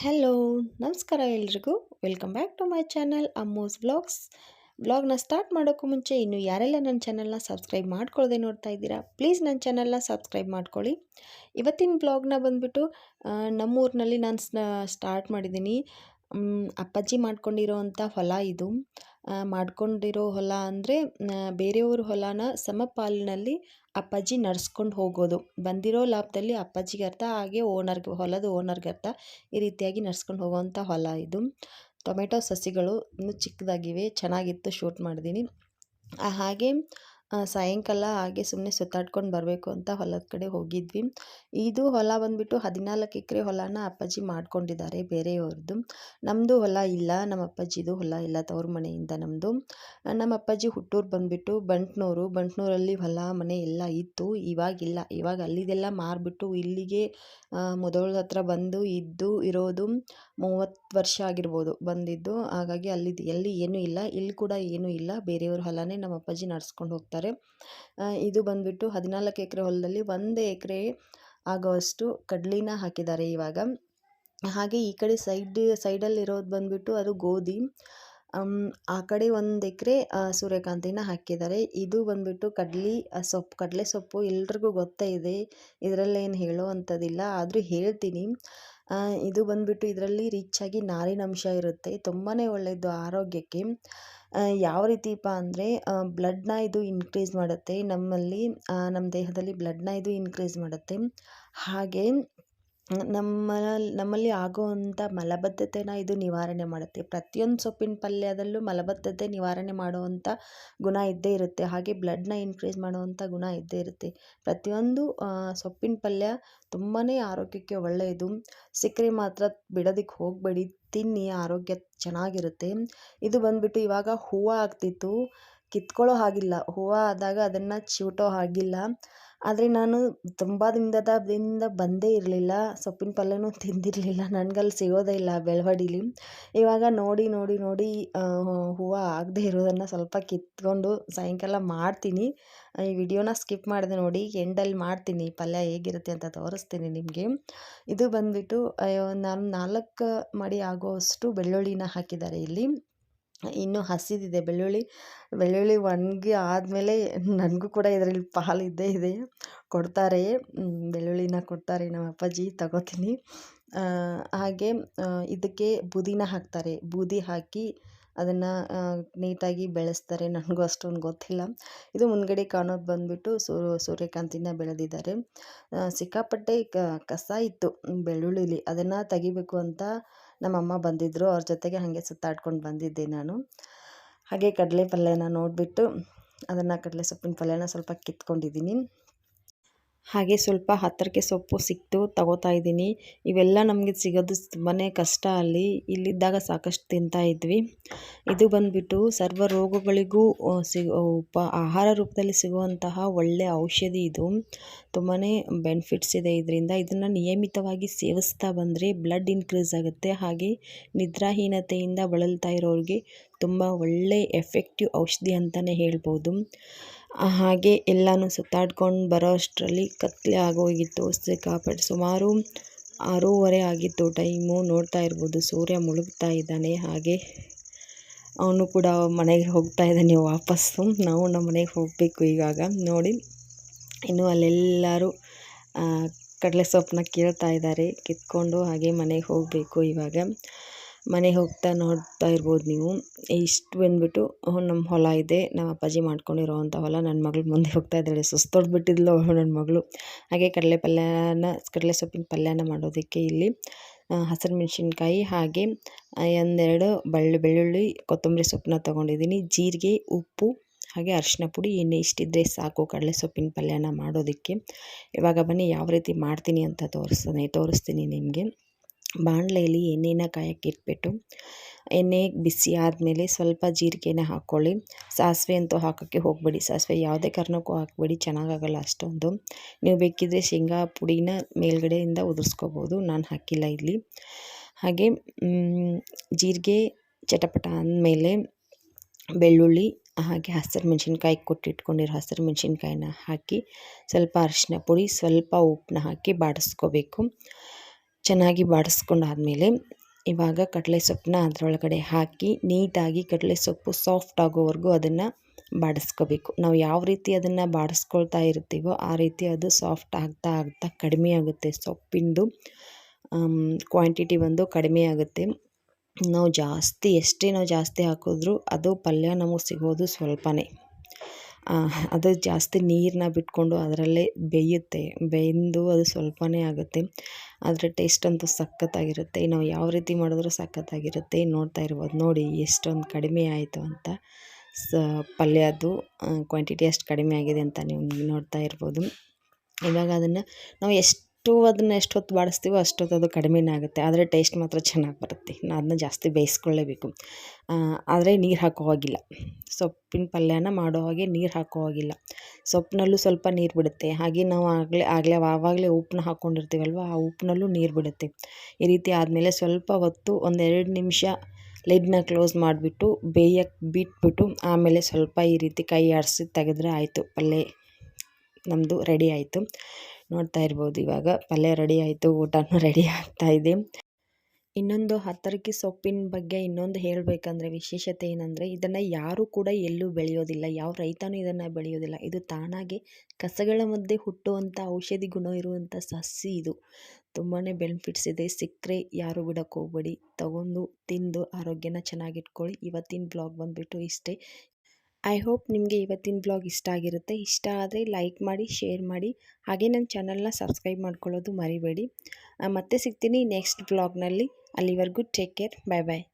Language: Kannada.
ಹಲೋ ನಮಸ್ಕಾರ ಎಲ್ರಿಗೂ. Welcome back to my channel Ammo's vlogs ವ್ಲಾಗ್ನ ಸ್ಟಾರ್ಟ್ ಮಾಡೋಕ್ಕೂ ಮುಂಚೆ ಇನ್ನು ಯಾರೆಲ್ಲ ನನ್ನ ಚಾನಲ್ನ ಸಬ್ಸ್ಕ್ರೈಬ್ ಮಾಡ್ಕೊಳ್ಳದೆ ನೋಡ್ತಾ ಇದ್ದೀರಾ ಪ್ಲೀಸ್ ನನ್ನ ಚಾನಲ್ನ ಸಬ್ಸ್ಕ್ರೈಬ್ ಮಾಡ್ಕೊಳ್ಳಿ. ಇವತ್ತಿನ ವ್ಲಾಗ್ನ ಬಂದುಬಿಟ್ಟು ನಮ್ಮೂರಿನಲ್ಲಿ ನಾನು ಸ್ಟಾರ್ಟ್ ಮಾಡಿದ್ದೀನಿ. ಅಪ್ಪಾಜಿ ಮಾಡ್ಕೊಂಡಿರೋವಂಥ ಹೊಲ ಇದು. ಮಾಡ್ಕೊಂಡಿರೋ ಹೊಲ ಅಂದರೆ ಬೇರೆಯವ್ರ ಹೊಲನ ಸಮಪಾಲಿನಲ್ಲಿ ಅಪ್ಪಾಜಿ ನಡ್ಸ್ಕೊಂಡು ಹೋಗೋದು. ಬಂದಿರೋ ಲಾಭದಲ್ಲಿ ಅಪ್ಪಾಜಿಗೆ ಅರ್ಥ ಹಾಗೆ ಓನರ್ಗೆ ಹೊಲದ ಓನರ್ಗೆ ಅರ್ಥ ಈ ರೀತಿಯಾಗಿ ನಡ್ಸ್ಕೊಂಡು ಹೋಗೋವಂಥ ಹೊಲ ಇದು. ಟೊಮೆಟೊ ಸಸಿಗಳು ಇನ್ನೂ ಚಿಕ್ಕದಾಗಿವೆ, ಚೆನ್ನಾಗಿತ್ತು, ಶೂಟ್ ಮಾಡಿದ್ದೀನಿ. ಹಾಗೆ ಸಾಯಂಕಾಲ ಹಾಗೆ ಸುಮ್ಮನೆ ಸುತ್ತಾಡ್ಕೊಂಡು ಬರಬೇಕು ಅಂತ ಹೊಲದ ಕಡೆ ಹೋಗಿದ್ವಿ. ಇದು ಹೊಲ ಬಂದುಬಿಟ್ಟು ಹದಿನಾಲ್ಕು ಎಕರೆ ಹೊಲನ ಅಪ್ಪಾಜಿ ಮಾಡ್ಕೊಂಡಿದ್ದಾರೆ ಬೇರೆಯವ್ರದ್ದು. ನಮ್ಮದು ಹೊಲ ಇಲ್ಲ, ನಮ್ಮ ಅಪ್ಪಾಜಿದು ಹೊಲ ಇಲ್ಲ ತವ್ರ ಮನೆಯಿಂದ ನಮ್ಮದು ನಮ್ಮ ಅಪ್ಪಾಜಿ ಹುಟ್ಟೂರು ಬಂದುಬಿಟ್ಟು ಬಂಟ್ನೂರು. ಬಂಟ್ನೂರಲ್ಲಿ ಹೊಲ, ಮನೆ ಎಲ್ಲ ಇತ್ತು. ಇವಾಗಿಲ್ಲ. ಇವಾಗ ಅಲ್ಲಿದೆಲ್ಲ ಮಾರಿಬಿಟ್ಟು ಇಲ್ಲಿಗೆ ಮೊದಲ ಹತ್ರ ಬಂದು ಇದ್ದು ಇರೋದು. ಮೂವತ್ತು ವರ್ಷ ಆಗಿರ್ಬೋದು ಬಂದಿದ್ದು. ಹಾಗಾಗಿ ಅಲ್ಲಿ ಎಲ್ಲಿ ಏನೂ ಇಲ್ಲ, ಇಲ್ಲಿ ಕೂಡ ಏನೂ ಇಲ್ಲ. ಬೇರೆಯವ್ರ ಹೊಲನೇ ನಮ್ಮ ಅಪ್ಪಾಜಿ ನಡ್ಸ್ಕೊಂಡು ಹೋಗ್ತಾರೆ. ಇದು ಬಂದುಬಿಟ್ಟು ಹದಿನಾಲ್ಕು ಎಕರೆ ಹೊಲದಲ್ಲಿ ಒಂದು ಎಕರೆ ಆಗೋವಷ್ಟು ಕಡ್ಲಿನ ಹಾಕಿದ್ದಾರೆ ಇವಾಗ. ಹಾಗೆ ಈ ಕಡೆ ಸೈಡ್ ಸೈಡಲ್ಲಿರೋದು ಬಂದುಬಿಟ್ಟು ಅದು ಗೋಧಿ. ಆ ಕಡೆ ಒಂದು ಎಕರೆ ಸೂರ್ಯಕಾಂತಿನ ಹಾಕಿದ್ದಾರೆ. ಇದು ಬಂದುಬಿಟ್ಟು ಕಡ್ಲಿ ಸೊಪ್ಪು, ಕಡಲೆ ಸೊಪ್ಪು ಎಲ್ರಿಗೂ ಗೊತ್ತೇ ಇದೆ. ಇದರಲ್ಲೇನು ಹೇಳೋ ಅಂಥದ್ದಿಲ್ಲ. ಆದರೂ ಹೇಳ್ತೀನಿ. ಇದು ಬಂದುಬಿಟ್ಟು ಇದರಲ್ಲಿ ರಿಚ್ಚಾಗಿ ನಾರಿನಂಶ ಇರುತ್ತೆ. ತುಂಬಾ ಒಳ್ಳೆಯದು ಆರೋಗ್ಯಕ್ಕೆ. ಯಾವ ರೀತಿಪ್ಪ ಅಂದರೆ ಬ್ಲಡ್ನ ಇದು ಇನ್ಕ್ರೀಸ್ ಮಾಡುತ್ತೆ. ನಮ್ಮಲ್ಲಿ ನಮ್ಮ ದೇಹದಲ್ಲಿ ಬ್ಲಡ್ನ ಇದು ಇನ್ಕ್ರೀಸ್ ಮಾಡುತ್ತೆ. ಹಾಗೆ ನಮ್ಮ ನಮ್ಮಲ್ಲಿ ಆಗುವಂಥ ಮಲಬದ್ಧತೆನ ಇದು ನಿವಾರಣೆ ಮಾಡುತ್ತೆ. ಪ್ರತಿಯೊಂದು ಸೊಪ್ಪಿನ ಪಲ್ಯದಲ್ಲೂ ಮಲಬದ್ಧತೆ ನಿವಾರಣೆ ಮಾಡುವಂಥ ಗುಣ ಇದ್ದೇ ಇರುತ್ತೆ. ಹಾಗೆ ಬ್ಲಡ್ನ ಇನ್ಕ್ರೀಸ್ ಮಾಡುವಂಥ ಗುಣ ಇದ್ದೇ ಇರುತ್ತೆ. ಪ್ರತಿಯೊಂದು ಸೊಪ್ಪಿನ ಪಲ್ಯ ತುಂಬಾ ಆರೋಗ್ಯಕ್ಕೆ ಒಳ್ಳೆಯದು. ಸಿಕ್ಕರೆ ಮಾತ್ರ ಬಿಡೋದಕ್ಕೆ ಹೋಗಬೇಡಿ. ತಿನ್ನಿ, ಆರೋಗ್ಯ ಚೆನ್ನಾಗಿರುತ್ತೆ. ಇದು ಬಂದುಬಿಟ್ಟು ಇವಾಗ ಹೂವು ಆಗ್ತಿತ್ತು. ಕಿತ್ಕೊಳ್ಳೋ ಹಾಗಿಲ್ಲ. ಹೂವು ಆದಾಗ ಅದನ್ನು ಚಿವುಟೋ ಹಾಗಿಲ್ಲ. ಆದರೆ ನಾನು ತುಂಬ ದಿನದಿಂದ ಬಂದೇ ಇರಲಿಲ್ಲ. ಸೊಪ್ಪಿನ ಪಲ್ಯನೂ ತಿಂದಿರಲಿಲ್ಲ. ನನಗಲ್ಲಿ ಸಿಗೋದೇ ಇಲ್ಲ ಬೆಳವಡಿಲಿ. ಇವಾಗ ನೋಡಿ ನೋಡಿ ನೋಡಿ ಹೂವು ಆಗದೆ ಇರೋದನ್ನು ಸ್ವಲ್ಪ ಕಿತ್ಕೊಂಡು ಸಾಯಂಕಾಲ ಮಾಡ್ತೀನಿ. ಈ ವಿಡಿಯೋನ ಸ್ಕಿಪ್ ಮಾಡಿದೆ ನೋಡಿ, ಎಂಡಲ್ಲಿ ಮಾಡ್ತೀನಿ. ಪಲ್ಯ ಹೇಗಿರುತ್ತೆ ಅಂತ ತೋರಿಸ್ತೀನಿ ನಿಮಗೆ. ಇದು ಬಂದುಬಿಟ್ಟು ನಾನು ನಾಲ್ಕು ಮಡಿ ಆಗೋವಷ್ಟು ಬೆಳ್ಳುಳ್ಳಿನ ಹಾಕಿದ್ದಾರೆ ಇಲ್ಲಿ. ಇನ್ನೂ ಹಸಿದಿದೆ. ಬೆಳ್ಳುಳ್ಳಿ ಬೆಳ್ಳುಳ್ಳಿ ಒಣಗಿ ಆದಮೇಲೆ ನನಗೂ ಕೂಡ ಇದರಲ್ಲಿ ಪಾಲು ಇದ್ದೇ ಇದೆ. ಕೊಡ್ತಾರೆ. ಬೆಳ್ಳುಳ್ಳಿನ ಕೊಡ್ತಾರೆ ನಮ್ಮ ಅಪ್ಪಾಜಿ, ತಗೋತೀನಿ. ಹಾಗೆ ಇದಕ್ಕೆ ಬೂದಿನ ಹಾಕ್ತಾರೆ. ಬೂದಿ ಹಾಕಿ ಅದನ್ನು ನೀಟಾಗಿ ಬೆಳೆಸ್ತಾರೆ. ನನಗೂ ಅಷ್ಟೊಂದು ಗೊತ್ತಿಲ್ಲ. ಇದು ಮುಂದ್ಗಡೆ ಕಾಣೋದು ಬಂದುಬಿಟ್ಟು ಸೂರ್ಯಕಾಂತಿನ ಬೆಳೆದಿದ್ದಾರೆ. ಸಿಕ್ಕಾಪಟ್ಟೆ ಕಸ ಇತ್ತು, ಬೆಳ್ಳುಳ್ಳಿಲಿ. ಅದನ್ನು ತೆಗಿಬೇಕು ಅಂತ ನಮ್ಮಮ್ಮ ಬಂದಿದ್ದರು ಅವ್ರ ಜೊತೆಗೆ ಹಾಗೆ ಸುತ್ತಾಡ್ಕೊಂಡು ಬಂದಿದ್ದೆ ನಾನು. ಹಾಗೆ ಕಡಲೆ ಪಲ್ಯನ ನೋಡಿಬಿಟ್ಟು, ಅದನ್ನು ಕಡಲೆ ಸೊಪ್ಪಿನ ಪಲ್ಯನ ಸ್ವಲ್ಪ ಕಿತ್ಕೊಂಡಿದ್ದೀನಿ ಹಾಗೆ ಸ್ವಲ್ಪ ಹತ್ತಿರಕ್ಕೆ ಸೊಪ್ಪು ಸಿಕ್ತು, ತಗೋತಾ ಇದ್ದೀನಿ. ಇವೆಲ್ಲ ನಮಗೆ ಸಿಗೋದು ತುಂಬಾ ಕಷ್ಟ ಅಲ್ಲಿ. ಇಲ್ಲಿದ್ದಾಗ ಸಾಕಷ್ಟು ತಿಂತಾ ಇದ್ವಿ. ಇದು ಬಂದುಬಿಟ್ಟು ಸರ್ವ ರೋಗಗಳಿಗೂ ಉಪ, ಆಹಾರ ರೂಪದಲ್ಲಿ ಸಿಗುವಂತಹ ಒಳ್ಳೆಯ ಔಷಧಿ ಇದು. ತುಂಬಾ ಬೆನಿಫಿಟ್ಸ್ ಇದೆ ಇದರಿಂದ. ಇದನ್ನು ನಿಯಮಿತವಾಗಿ ಸೇವಿಸ್ತಾ ಬಂದರೆ ಬ್ಲಡ್ ಇನ್ಕ್ರೀಸ್ ಆಗುತ್ತೆ. ಹಾಗೆ ನಿದ್ರಾಹೀನತೆಯಿಂದ ಬಳಲ್ತಾ ಇರೋರಿಗೆ ತುಂಬ ಒಳ್ಳೆ ಎಫೆಕ್ಟಿವ್ ಔಷಧಿ ಅಂತಲೇ ಹೇಳ್ಬೋದು. ಹಾಗೆ ಎಲ್ಲನೂ ಸುತ್ತಾಡ್ಕೊಂಡು ಬರೋ ಅಷ್ಟರಲ್ಲಿ ಕತ್ತಲೆ ಆಗೋಗಿತ್ತು. ಸಿಕ್ಕಾಪಟ್ಟೆ ಸುಮಾರು ಆರೂವರೆ ಆಗಿತ್ತು ಟೈಮು. ನೋಡ್ತಾ ಇರ್ಬೋದು, ಸೂರ್ಯ ಮುಳುಗ್ತಾ ಇದ್ದಾನೆ. ಹಾಗೆ ಅವನು ಕೂಡ ಮನೆಗೆ ಹೋಗ್ತಾ ಇದ್ದಾನೆ ವಾಪಸ್ಸು. ನಾವು ನಮ್ಮ ಮನೆಗೆ ಹೋಗಬೇಕು ಇವಾಗ ನೋಡಿ, ಇನ್ನು ಅಲ್ಲೆಲ್ಲರೂ ಕಡಲೆ ಸೊಪ್ಪನ್ನ ಕೀಳ್ತಾ ಇದ್ದಾರೆ. ಕಿತ್ಕೊಂಡು ಹಾಗೆ ಮನೆಗೆ ಹೋಗಬೇಕು ಇವಾಗ ಮನೆಗೆ ಹೋಗ್ತಾ ನೋಡ್ತಾ ಇರ್ಬೋದು ನೀವು. ಇಷ್ಟು ಬಂದುಬಿಟ್ಟು ನಮ್ಮ ಹೊಲ ಇದೆ ನಮ್ಮ ಅಪ್ಪಾಜಿ ಮಾಡ್ಕೊಂಡಿರೋವಂಥ ಹೊಲ ನನ್ನ ಮಗಳು ಮುಂದೆ ಹೋಗ್ತಾ ಇದ್ದಾಳೆ. ಸುಸ್ತೊಡ್ಬಿಟ್ಟಿದ್ಲು ನನ್ನ ಮಗಳು. ಹಾಗೆ ಕಡಲೆ ಪಲ್ಯನ, ಕಡಲೆ ಸೊಪ್ಪಿನ ಪಲ್ಯನ ಮಾಡೋದಕ್ಕೆ ಇಲ್ಲಿ ಹಸಿರು ಮೆಣಸಿನ್ಕಾಯಿ ಹಾಗೆ ಒಂದೆರಡು ಬಳ್ಳಿ, ಬೆಳ್ಳುಳ್ಳಿ, ಕೊತ್ತಂಬರಿ ಸೊಪ್ಪನ್ನ ತೊಗೊಂಡಿದ್ದೀನಿ. ಜೀರಿಗೆ, ಉಪ್ಪು, ಹಾಗೆ ಅರಿಶಿನ ಪುಡಿ, ಎಣ್ಣೆ ಇಷ್ಟಿದ್ದರೆ ಸಾಕು ಕಡಲೆ ಸೊಪ್ಪಿನ ಪಲ್ಯನ ಮಾಡೋದಕ್ಕೆ. ಇವಾಗ ಬನ್ನಿ, ಯಾವ ರೀತಿ ಮಾಡ್ತೀನಿ ಅಂತ ತೋರಿಸ್ತಾನೆ ತೋರಿಸ್ತೀನಿ ನಿಮಗೆ. ಬಾಣಲೆಯಲ್ಲಿ ಎಣ್ಣೆನ ಕಾಯಕ್ಕೆ ಇಟ್ಬಿಟ್ಟು ಎಣ್ಣೆ ಬಿಸಿ ಆದಮೇಲೆ ಸ್ವಲ್ಪ ಜೀರಿಗೆನ ಹಾಕ್ಕೊಳ್ಳಿ. ಸಾಸಿವೆ ಅಂತೂ ಹಾಕೋಕ್ಕೆ ಹೋಗಬೇಡಿ. ಸಾಸಿವೆ ಯಾವುದೇ ಕಾರಣಕ್ಕೂ ಹಾಕಬೇಡಿ. ಚೆನ್ನಾಗಾಗಲ್ಲ ಅಷ್ಟೊಂದು. ನೀವು ಬೇಕಿದ್ದರೆ ಶೇಂಗಾ ಪುಡಿನ ಮೇಲ್ಗಡೆಯಿಂದ ಉದುರಿಸ್ಕೋಬೋದು. ನಾನು ಹಾಕಿಲ್ಲ ಇಲ್ಲಿ. ಹಾಗೆ ಜೀರಿಗೆ ಚಟಪಟ ಅಂದಮೇಲೆ ಬೆಳ್ಳುಳ್ಳಿ, ಹಾಗೆ ಹಸಿರು ಮೆಣಸಿನ್ಕಾಯಿ ಕೊಟ್ಟಿಟ್ಕೊಂಡಿರೋ ಹಸಿರು ಮೆಣಸಿನ್ಕಾಯಿನ ಹಾಕಿ ಸ್ವಲ್ಪ ಅರಿಶಿನ ಪುಡಿ, ಸ್ವಲ್ಪ ಉಪ್ಪನ್ನ ಹಾಕಿ ಬಾಡಿಸ್ಕೋಬೇಕು. ಚೆನ್ನಾಗಿ ಬಾಡಿಸ್ಕೊಂಡಾದಮೇಲೆ ಇವಾಗ ಕಡಲೆ ಸೊಪ್ಪನ್ನ ಅದರೊಳಗಡೆ ಹಾಕಿ ನೀಟಾಗಿ ಕಡಲೆ ಸೊಪ್ಪು ಸಾಫ್ಟ್ ಆಗೋವರೆಗೂ ಅದನ್ನು ಬಾಡಿಸ್ಕೋಬೇಕು. ನಾವು ಯಾವ ರೀತಿ ಅದನ್ನು ಬಾಡಿಸ್ಕೊಳ್ತಾ ಇರ್ತೀವೋ ಆ ರೀತಿ ಅದು ಸಾಫ್ಟ್ ಆಗ್ತಾ ಆಗ್ತಾ ಕಡಿಮೆ ಆಗುತ್ತೆ. ಸೊಪ್ಪಿಂದು ಕ್ವಾಂಟಿಟಿ ಬಂದು ಕಡಿಮೆ ಆಗುತ್ತೆ. ನಾವು ಜಾಸ್ತಿ ಎಷ್ಟೇ ನಾವು ಜಾಸ್ತಿ ಹಾಕಿದ್ರೂ ಅದು ಪಲ್ಯ ನಮಗೆ ಸಿಗೋದು ಸ್ವಲ್ಪನೇ. ಅದು ಜಾಸ್ತಿ ನೀರನ್ನ ಬಿಟ್ಕೊಂಡು ಅದರಲ್ಲೇ ಬೇಯುತ್ತೆ. ಬೆಂದು ಅದು ಸ್ವಲ್ಪನೇ ಆಗುತ್ತೆ. ಅದರ ಟೇಸ್ಟ್ ಅಂತೂ ಸಖತ್ತಾಗಿರುತ್ತೆ. ನಾವು ಯಾವ ರೀತಿ ಮಾಡಿದ್ರೂ ಸಖತ್ತಾಗಿರುತ್ತೆ. ನೋಡ್ತಾ ಇರ್ಬೋದು. ನೋಡಿ, ಎಷ್ಟೊಂದು ಕಡಿಮೆ ಆಯಿತು ಅಂತ. ಸ ಪಲ್ಯದ್ದು ಕ್ವಾಂಟಿಟಿ ಅಷ್ಟು ಕಡಿಮೆ ಆಗಿದೆ ಅಂತ ನೀವು ನೋಡ್ತಾ ಇರ್ಬೋದು. ಇವಾಗ ಅದನ್ನು ನಾವು ಎಷ್ಟು ಅದನ್ನು ಎಷ್ಟು ಹೊತ್ತು ಬಾಡಿಸ್ತೀವೋ ಅಷ್ಟೊತ್ತು ಅದು ಕಡಿಮೆನೇ ಆಗುತ್ತೆ. ಆದರೆ ಟೇಸ್ಟ್ ಮಾತ್ರ ಚೆನ್ನಾಗಿ ಬರುತ್ತೆ. ಅದನ್ನ ಜಾಸ್ತಿ ಬೇಯಿಸ್ಕೊಳ್ಳೇಬೇಕು ಆದರೆ ನೀರು ಹಾಕೋ ಹಾಗಿಲ್ಲ. ಸೊಪ್ಪಿನ ಪಲ್ಯನ ಮಾಡೋ ಹಾಗೆ ನೀರು ಹಾಕೋ ಹಾಗಿಲ್ಲ. ಸೊಪ್ಪಿನಲ್ಲೂ ಸ್ವಲ್ಪ ನೀರು ಬಿಡುತ್ತೆ. ಹಾಗೆ ನಾವು ಆಗಲೇ ಆಗಲೇ ಆವಾಗಲೇ ಉಪ್ಪನ್ನ ಹಾಕ್ಕೊಂಡಿರ್ತೀವಲ್ವ ಆ ಉಪ್ಪಿನಲ್ಲೂ ನೀರು ಬಿಡುತ್ತೆ. ಈ ರೀತಿ ಆದಮೇಲೆ ಸ್ವಲ್ಪ ಹೊತ್ತು ಒಂದೆರಡು ನಿಮಿಷ ಲಿಡ್ನ ಕ್ಲೋಸ್ ಮಾಡಿಬಿಟ್ಟು ಬೇಯಕ್ಕೆ ಬಿಟ್ಬಿಟ್ಟು ಆಮೇಲೆ ಸ್ವಲ್ಪ ಈ ರೀತಿ ಕೈ ಆಡಿಸಿ ತೆಗೆದ್ರೆ ಆಯಿತು. ಪಲ್ಯ ನಮ್ಮದು ರೆಡಿ ಆಯಿತು. ನೋಡ್ತಾ ಇರ್ಬೋದು. ಇವಾಗ ಪಲ್ಯ ರೆಡಿ ಆಯಿತು, ಊಟನೂ ರೆಡಿ ಆಗ್ತಾ ಇದೆ. ಇನ್ನೊಂದು ಹತ್ತರಕ್ಕೆ ಸೊಪ್ಪಿನ ಬಗ್ಗೆ ಇನ್ನೊಂದು ಹೇಳಬೇಕಂದ್ರೆ, ವಿಶೇಷತೆ ಏನಂದರೆ, ಇದನ್ನು ಯಾರೂ ಕೂಡ ಎಲ್ಲೂ ಬೆಳೆಯೋದಿಲ್ಲ. ಯಾವ ರೈತನೂ ಇದನ್ನು ಬೆಳೆಯೋದಿಲ್ಲ. ಇದು ತಾನಾಗೆ ಕಸಗಳ ಮಧ್ಯೆ ಹುಟ್ಟುವಂಥ ಔಷಧಿ ಗುಣ ಇರುವಂಥ ಸಸಿ ಇದು. ತುಂಬಾ ಬೆನಿಫಿಟ್ಸ್ ಇದೆ. ಸಿಕ್ಕರೆ ಯಾರು ಬಿಡೋಕ್ಕೆ ಹೋಗ್ಬೇಡಿ. ತಗೊಂಡು ತಿಂದು ಆರೋಗ್ಯನ ಚೆನ್ನಾಗಿಟ್ಕೊಳ್ಳಿ. ಇವತ್ತಿನ ಬ್ಲಾಗ್ ಬಂದುಬಿಟ್ಟು ಇಷ್ಟೇ. ಐ ಹೋಪ್ ನಿಮಗೆ ಇವತ್ತಿನ ಬ್ಲಾಗ್ ಇಷ್ಟ ಆಗಿರುತ್ತೆ. ಇಷ್ಟ ಆದರೆ ಲೈಕ್ ಮಾಡಿ, ಶೇರ್ ಮಾಡಿ. ಹಾಗೆ ನನ್ನ ಚಾನಲ್ನ ಸಬ್ಸ್ಕ್ರೈಬ್ ಮಾಡ್ಕೊಳ್ಳೋದು ಮರಿಬೇಡಿ. ಮತ್ತೆ ಸಿಗ್ತೀನಿ ನೆಕ್ಸ್ಟ್ ಬ್ಲಾಗ್ನಲ್ಲಿ ಅಲ್ಲಿವರೆಗೂ ಟೇಕ್ ಕೇರ್ ಬಾಯ್ ಬಾಯ್